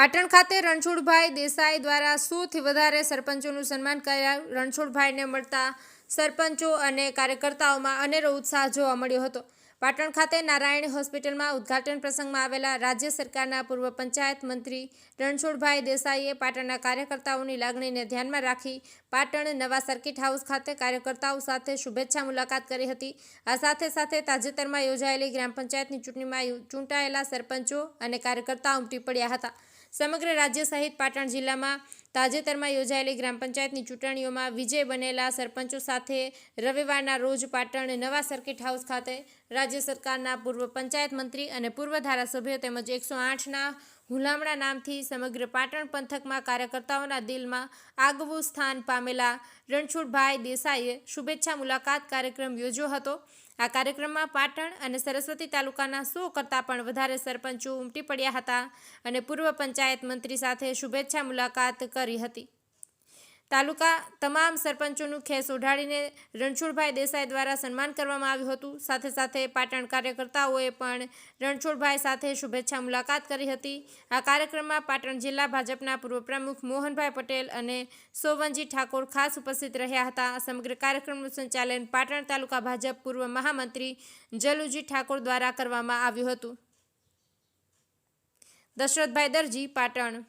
પાટણ ખાતે રણછોડભાઈ દેસાઈ દ્વારા સૌથી વધારે સરપંચોનું સન્માન કરાયું. રણછોડભાઈને મળતા સરપંચો અને કાર્યકર્તાઓમાં અનેરો ઉત્સાહ જોવા મળ્યો હતો. પાટણ ખાતે નારાયણ હોસ્પિટલમાં ઉદ્ઘાટન પ્રસંગમાં આવેલા રાજ્ય સરકારના પૂર્વ પંચાયત મંત્રી રણછોડભાઈ દેસાઈએ પાટણના કાર્યકર્તાઓની લાગણીને ધ્યાનમાં રાખી પાટણ નવા સર્કિટ હાઉસ ખાતે કાર્યકર્તાઓ સાથે શુભેચ્છા મુલાકાત કરી હતી. આ સાથે સાથે તાજેતરમાં યોજાયેલી ગ્રામ પંચાયતની ચૂંટણીમાં ચૂંટાયેલા સરપંચો અને કાર્યકર્તાઓ ઉમટી પડ્યા હતા. સમગ્ર રાજ્ય સહિત પાટણ જિલ્લામાં તાજેતરમાં યોજાયેલી ગ્રામ પંચાયતની ચૂંટણીઓમાં વિજય બનેલા સરપંચો સાથે રવિવારના રોજ પાટણ નવા સર્કિટ હાઉસ ખાતે રાજ્ય સરકારના પૂર્વ પંચાયત મંત્રી અને પૂર્વ ધારાસભ્ય તેમજ એકસો આઠના હુલામણા નામથી સમગ્ર પાટણ પંથકમાં કાર્યકર્તાઓના દિલમાં આગવું સ્થાન પામેલા રણછોડભાઈ દેસાઈએ શુભેચ્છા મુલાકાત કાર્યક્રમ યોજ્યો હતો. આ કાર્યક્રમમાં પાટણ અને સરસ્વતી તાલુકાના સો કરતાં પણ વધારે સરપંચો ઉમટી પડ્યા હતા અને પૂર્વ પંચાયત મંત્રી સાથે શુભેચ્છા મુલાકાત કરી હતી. તાલુકા તમામ સરપંચોનું ખેસ ઉઢાડીને રણછોડભાઈ દેસાઈ દ્વારા સન્માન કરવામાં આવ્યું હતું. સાથે સાથે પાટણ કાર્યકર્તાઓએ પણ રણછોડભાઈ સાથે શુભેચ્છા મુલાકાત કરી હતી. આ કાર્યક્રમમાં પાટણ જિલ્લા ભાજપના પૂર્વ પ્રમુખ મોહનભાઈ પટેલ અને સોવનજી ઠાકોર ખાસ ઉપસ્થિત રહ્યા હતા. સમગ્ર કાર્યક્રમનું સંચાલન પાટણ તાલુકા ભાજપ પૂર્વ મહામંત્રી જલુજી ઠાકોર દ્વારા કરવામાં આવ્યું હતું. દશરથભાઈ દરજી, પાટણ.